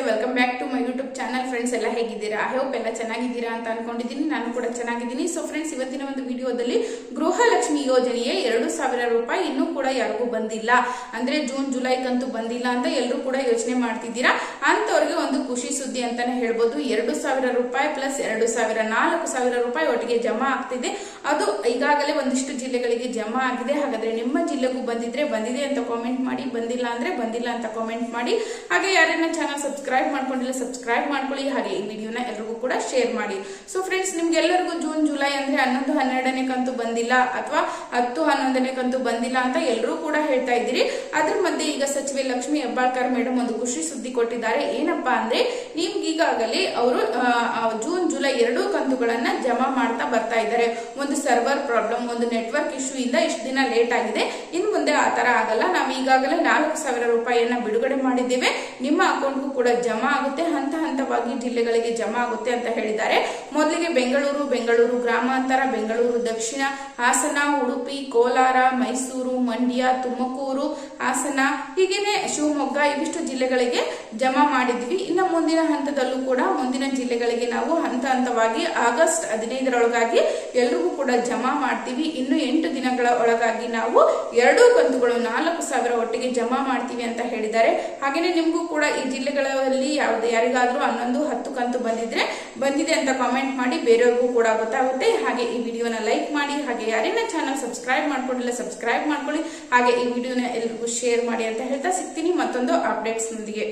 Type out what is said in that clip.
ನಮಸ್ತೆ welcome back to my YouTube channel friends ಎಲ್ಲ ಹೇಗಿದ್ದೀರಾ? ಐ ಹೋಪ್ ಎಲ್ಲ ಚೆನ್ನಾಗಿದ್ದೀರಾ ಅಂತ ಅನ್ಕೊಂಡಿದ್ದೀನಿ. ನಾನು ಕೂಡ ಚೆನ್ನಾಗಿದ್ದೀನಿ. ಸೊ ಫ್ರೆಂಡ್ಸ್ ಇವತ್ತಿನ ಒಂದು ವಿಡಿಯೋದಲ್ಲಿ ಗೃಹಲಕ್ಷ್ಮಿ ಯೋಜನೆಯ ಎರಡು ಸಾವಿರ ರೂಪಾಯಿ ಇನ್ನೂ ಕೂಡ ಯಾರಿಗೂ ಬಂದಿಲ್ಲ. ಅಂದ್ರೆ ಜೂನ್, ಜುಲೈಗಂತೂ ಬಂದಿಲ್ಲ ಅಂತ ಎಲ್ಲರೂ ಕೂಡ ಯೋಚನೆ ಮಾಡ್ತಿದ್ದೀರಾ? ಅಂತವ್ರಿಗೆ ಒಂದು ಖುಷಿ ಅಂತಾನೆ ಹೇಳ್ಬೋದು. ಎರಡು ಸಾವಿರ ರೂಪಾಯಿ ಪ್ಲಸ್ ಎರಡು ಸಾವಿರ, ನಾಲ್ಕು ಸಾವಿರ ರೂಪಾಯಿ ಒಟ್ಟಿಗೆ ಜಮಾ ಆಗ್ತಿದೆ. ಅದು ಈಗಾಗಲೇ ಒಂದಿಷ್ಟು ಜಿಲ್ಲೆಗಳಿಗೆ ಜಮಾ ಆಗಿದೆ. ಹಾಗಾದ್ರೆ ನಿಮ್ಮ ಜಿಲ್ಲೆಗೂ ಬಂದಿದ್ರೆ ಬಂದಿದೆ ಅಂತ ಕಾಮೆಂಟ್ ಮಾಡಿ, ಬಂದಿಲ್ಲ ಅಂದ್ರೆ ಬಂದಿಲ್ಲ ಅಂತ ಕಾಮೆಂಟ್ ಮಾಡಿ. ಹಾಗೆ ಯಾರನ್ನ ಚಾನಲ್ ಸಬ್ಸ್ಕ್ರೈಬ್ ಮಾಡ್ಕೊಂಡಿಲ್ಲ ಸಬ್ಸ್ಕ್ರೈಬ್ ಮಾಡ್ಕೊಳ್ಳಿ. ಹಾಗೆ ಈ ವಿಡಿಯೋನ ಎಲ್ರಿಗೂ ಕೂಡ ಶೇರ್ ಮಾಡಿ. ಸೊ ಫ್ರೆಂಡ್ಸ್ ನಿಮ್ಗೆಲ್ಲರಿಗೂ ಜೂನ್ ಜುಲೈ ಅಂದ್ರೆ ಹನ್ನೊಂದು, ಹನ್ನೆರಡನೇ ಕಂತು ಬಂದಿಲ್ಲ ಅಥವಾ ಹತ್ತು, ಹನ್ನೊಂದನೇ ಕಂತು ಬಂದಿಲ್ಲ ಅಂತ ಎಲ್ಲರೂ ಕೂಡ ಹೇಳ್ತಾ ಇದ್ದೀರಿ. ಅದ್ರ ಮಧ್ಯೆ ಈಗ ಸಚಿವೆ ಲಕ್ಷ್ಮಿ ಹೆಬ್ಬಾಳ್ಕರ್ ಮೇಡಮ್ ಒಂದು ಖುಷಿ ಸುದ್ದಿ ಕೊಟ್ಟಿದ್ದಾರೆ. ಏನಪ್ಪಾ ಅಂದ್ರೆ ನಿಮ್ಗೆ ಈಗಾಗಲೇ ಅವರು ಜೂನ್, ಜುಲೈ ಎರಡೂ ಕಂತುಗಳನ್ನ ಜಮಾ ಮಾಡ್ತಾ ಬರ್ತಾ ಇದ್ದಾರೆ. ಒಂದು ಸರ್ವರ್ ಪ್ರಾಬ್ಲಮ್, ಒಂದು ನೆಟ್ವರ್ಕ್ ಇಶ್ಯೂ ಇಂದ ಇಷ್ಟು ದಿನ ಲೇಟ್ ಆಗಿದೆ. ಇನ್ನು ಮುಂದೆ ಆ ತರ ಆಗಲ್ಲ. ನಾವು ಈಗಾಗಲೇ ನಾಲ್ಕು ಸಾವಿರ ರೂಪಾಯಿಯನ್ನ ಬಿಡುಗಡೆ ಮಾಡಿದ್ದೇವೆ. ನಿಮ್ಮ ಅಕೌಂಟ್ಗೂ ಕೂಡ ಜಮಾ ಆಗುತ್ತೆ. ಹಂತ ಹಂತವಾಗಿ ಜಿಲ್ಲೆಗಳಿಗೆ ಜಮಾ ಆಗುತ್ತೆ ಅಂತ ಹೇಳಿದ್ದಾರೆ. ಮೊದಲಿಗೆ ಬೆಂಗಳೂರು ಬೆಂಗಳೂರು ಗ್ರಾಮಾಂತರ, ಬೆಂಗಳೂರು ದಕ್ಷಿಣ, ಹಾಸನ, ಉಡುಪಿ, ಕೋಲಾರ, ಮೈಸೂರು ಮಂಡ್ಯ, ತುಮಕೂರು, ಹಾಸನ, ಹೀಗೇನೆ ಶಿವಮೊಗ್ಗ ಇವಿಷ್ಟು ಜಿಲ್ಲೆಗಳಿಗೆ ಜಮಾ ಮಾಡಿದ್ವಿ. ಇನ್ನು ಮುಂದಿನ ಹಂತದಲ್ಲೂ ಕೂಡ ಮುಂದಿನ ಜಿಲ್ಲೆಗಳಿಗೆ ನಾವು ಹಂತ ಹಂತವಾಗಿ ಆಗಸ್ಟ್ ಹದಿನೈದರೊಳಗಾಗಿ ಎಲ್ರಿಗೂ ಕೂಡ ಜಮಾ ಮಾಡ್ತೀವಿ. ಇನ್ನು ಎಂಟು ದಿನಗಳ ಒಳಗಾಗಿ ನಾವು ಎರಡೂ ಕಂತುಗಳು ನಾಲ್ಕು ಸಾವಿರ ಒಟ್ಟಿಗೆ ಜಮಾ ಮಾಡ್ತೀವಿ ಅಂತ ಹೇಳಿದ್ದಾರೆ. ಹಾಗೆಯೇ ನಿಮಗೂ ಕೂಡ ಈ ಜಿಲ್ಲೆಗಳಲ್ಲಿ ಯಾವ್ದು ಯಾರಿಗಾದ್ರೂ ಹನ್ನೊಂದು, ಹತ್ತು ಕಂತು ಬಂದಿದ್ರೆ ಬಂದಿದೆ ಅಂತ ಕಾಮೆಂಟ್ ಮಾಡಿ ಬೇರೆಯವ್ರಿಗೂ ಕೂಡ ಗೊತ್ತಾಗುತ್ತೆ. ಹಾಗೆ ಈ ವಿಡಿಯೋನ ಲೈಕ್ ಮಾಡಿ, ಹಾಗೆ ಯಾರೇನ ಚಾನಲ್ ಸಬ್ಸ್ಕ್ರೈಬ್ ಮಾಡ್ಕೊಂಡಿಲ್ಲ ಸಬ್ಸ್ಕ್ರೈಬ್ ಮಾಡ್ಕೊಳ್ಳಿ. ಹಾಗೆ ಈ ವಿಡಿಯೋನ ಎಲ್ರಿಗೂ ಶೇರ್ ಮಾಡಿ ಅಂತ ಹೇಳ್ತಾ ಸಿಗ್ತೀನಿ. ಮತ್ತೊಂದು ಅಪ್ಡೇಟ್ಸ್ ನೊಂದಿಗೆ.